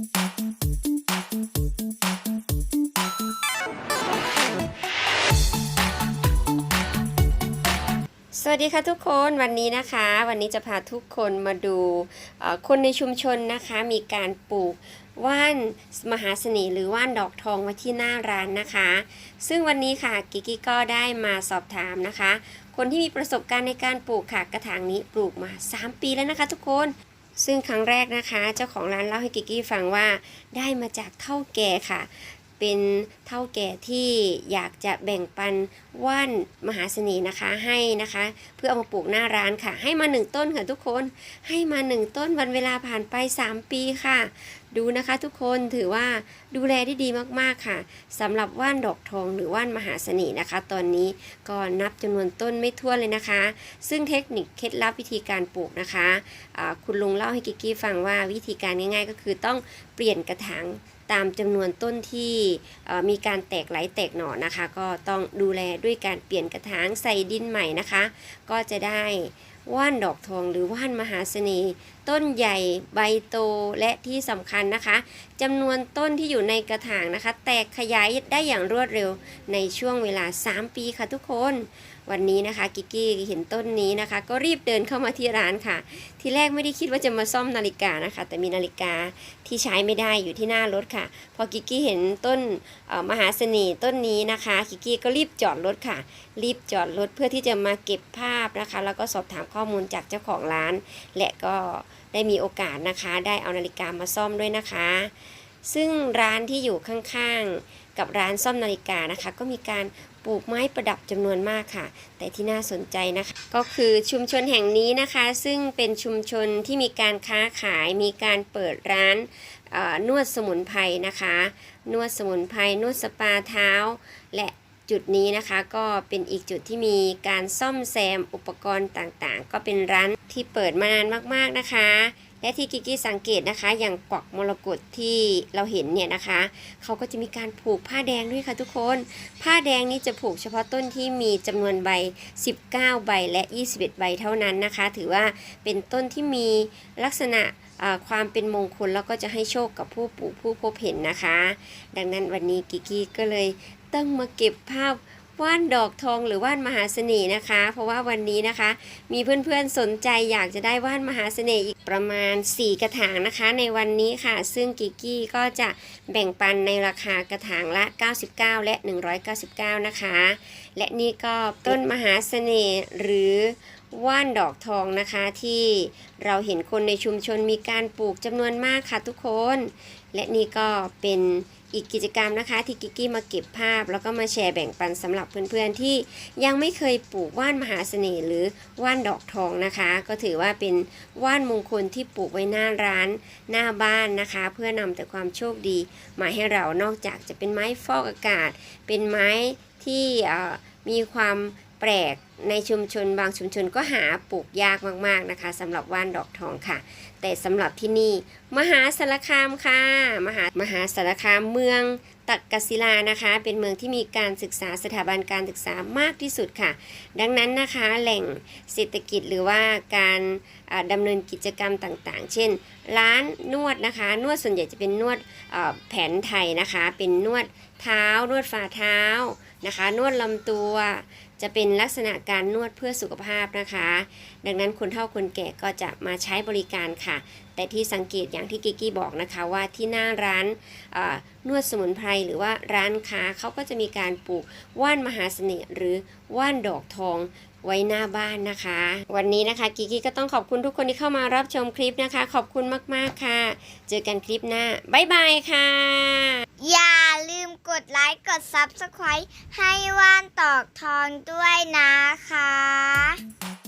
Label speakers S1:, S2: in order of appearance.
S1: สวัสดีค่ะทุกคนวันนี้นะคะ วันนี้จะพาทุกคนมาดูคนในชุมชนนะคะ มีการปลูกว่านมหาเสน่ห์หรือว่านดอกทองไว้ที่หน้าร้านนะคะ ซึ่งวันนี้ค่ะกิกกี้ก็ได้มาสอบถามนะคะ คนที่มีประสบการณ์ในการปลูกค่ะกระถางนี้ปลูกมา 3 ปีแล้วนะคะ ทุกคน ซึ่งครั้งแรกนะคะ เจ้าของร้านเล่าให้กิกกี้ฟังว่าได้มาจากเท่าแก่ค่ะ เป็นเท่าแก่ที่อยากจะแบ่งปันว่านมหาเสน่ห์นะคะให้นะคะ เพื่อเอามาปลูกหน้าร้านค่ะ ให้มาหนึ่งต้นค่ะทุกคนให้มาหนึ่งต้นวันเวลาผ่านไป 3 ปีค่ะ ดูนะคะทุกคนถือว่าดูแลได้ดีมากๆค่ะสำหรับว่านดอกทองหรือว่านมหาเสน่ห์นะคะ ตอนนี้ก็นับจำนวนต้นไม่ทั่วเลยนะคะ ซึ่งเทคนิคเคล็ดลับวิธีการปลูกนะคะอ่าคุณลุงเล่าให้กิกกี้ฟังว่าวิธีการง่าย ๆ ก็คือต้องเปลี่ยนกระถางตามจำนวนต้นที่มีการแตกไหลแตกหน่อนะคะ ก็ต้องดูแลด้วยการเปลี่ยนกระถางใส่ดินใหม่นะคะ ก็จะได้ว่านดอกทองหรือว่านมหาเสน่ห์ต้นใหญ่ใบโตและที่สำคัญนะคะจำนวนต้นที่อยู่ในกระถางนะคะ แตกขยายได้อย่างรวดเร็วในช่วงเวลา 3 ปีค่ะทุกคน วันนี้นะคะกิกกี้เห็นต้นนี้นะคะ ก็รีบเดินเข้ามาที่ร้านค่ะ ทีแรกไม่ได้คิดว่าจะมาซ่อมนาฬิกานะคะ แต่มีนาฬิกาที่ใช้ไม่ได้อยู่ที่หน้ารถค่ะ พอกิกกี้เห็นต้นมหาเสน่ห์ต้นนี้นะคะกิกกี้ก็รีบจอดรถค่ะ รีบจอดรถเพื่อที่จะมาเก็บภาพนะคะ แล้วก็สอบถามข้อมูลจากเจ้าของร้าน และก็ ได้มีโอกาสนะคะได้เอานาฬิกามาซ่อมด้วยนะคะ ซึ่งร้านที่อยู่ข้างๆ กับร้านซ่อมนาฬิกานะคะ ก็มีการปลูกไม้ประดับจำนวนมากค่ะ แต่ที่น่าสนใจนะคะ ก็คือชุมชนแห่งนี้นะคะ ซึ่งเป็นชุมชนที่มีการค้าขายมีการเปิดร้านนวดสมุนไพรนะคะ นวดสมุนไพรนวดสปาเท้า และ จุดนี้นะคะก็เป็นอีกจุดที่มีการซ่อมแซมอุปกรณ์ต่างๆ ก็เป็นร้านที่เปิดมานานมากๆนะคะ และที่กิกกี้สังเกตนะคะ อย่างกวักมรกตที่เราเห็นเนี่ยนะคะเขาก็จะมีการผูกผ้าแดงด้วยค่ะทุกคน ผ้าแดงนี้จะผูกเฉพาะต้นที่มีจำนวนใบ 19 ใบและ 21 ใบเท่านั้นนะคะ ถือว่าเป็นต้นที่มีลักษณะ ความเป็นมงคลแล้วก็จะให้โชคกับผู้ปลูกผู้พบเห็นนะคะ ดังนั้นวันนี้กิกี้ก็เลยต้องมาเก็บภาพว่านดอกทองหรือว่านมหาเสน่ห์นะคะ เพราะว่าวันนี้นะคะ มีเพื่อนๆสนใจอยากจะได้ว่านมหาเสน่ห์อีกประมาณ 4 กระถางนะคะ ในวันนี้ค่ะ ซึ่งกิกกี้ก็จะแบ่งปันในราคากระถางละ 99 และ 199 นะคะ และนี่ก็ต้นมหาเสน่ห์หรือ ว่านดอกทองนะคะที่เราเห็นคนในชุมชนมีการปลูกจำนวนมากค่ะทุกคน และนี่ก็เป็นอีกกิจกรรมนะคะ ที่กิกกี้มาเก็บภาพ แล้วก็มาแชร์แบ่งปันสำหรับเพื่อนๆที่ยังไม่เคยปลูกว่านมหาเสน่ห์หรือว่านดอกทองนะคะ ก็ถือว่าเป็นว่านมงคลที่ปลูกไว้หน้าร้านหน้าบ้านนะคะ เพื่อนำแต่ความโชคดี มาให้เรานอกจากจะเป็นไม้ฟอกอากาศ เป็นไม้ที่มีความ แปลกในชุมชนบางชุมชนก็หาปลูกยากมากๆนะคะสำหรับว่านดอกทองค่ะ แต่สำหรับที่นี่ มหาสารคามค่ะ มหามหาสารคามเมืองตักกศิลานะคะ เป็นเมืองที่มีการศึกษาสถาบันการศึกษามากที่สุดค่ะ ดังนั้นนะคะแหล่งเศรษฐกิจหรือว่าการดำเนินกิจกรรมต่างๆ เช่น ร้านนวดนะคะ นวดส่วนใหญ่จะเป็นนวดเอ่อแผนไทยนะคะ เป็นนวดเท้านวดฝ่าเท้านะคะ นวดลำตัว จะเป็นลักษณะการนวดเพื่อสุขภาพนะคะ ดังนั้นคนเฒ่าคนแก่ก็จะมาใช้บริการค่ะ แต่ที่สังเกตอย่างที่กิกกี้บอกนะคะว่าที่หน้าร้านนวดสมุนไพรหรือว่าร้านค้าเขาก็จะมีการปลูกว่านมหาเสน่ห์หรือว่านดอกทองไว้หน้าบ้านนะคะ วันนี้นะคะกิกกี้ก็ต้องขอบคุณทุกคนที่เข้ามารับชมคลิปนะคะ ขอบคุณมากๆค่ะ เจอกันคลิปหน้า บ๊ายบายค่ะ
S2: กดไลค์กด Subscribe ให้ว่านตอกทองด้วยนะคะ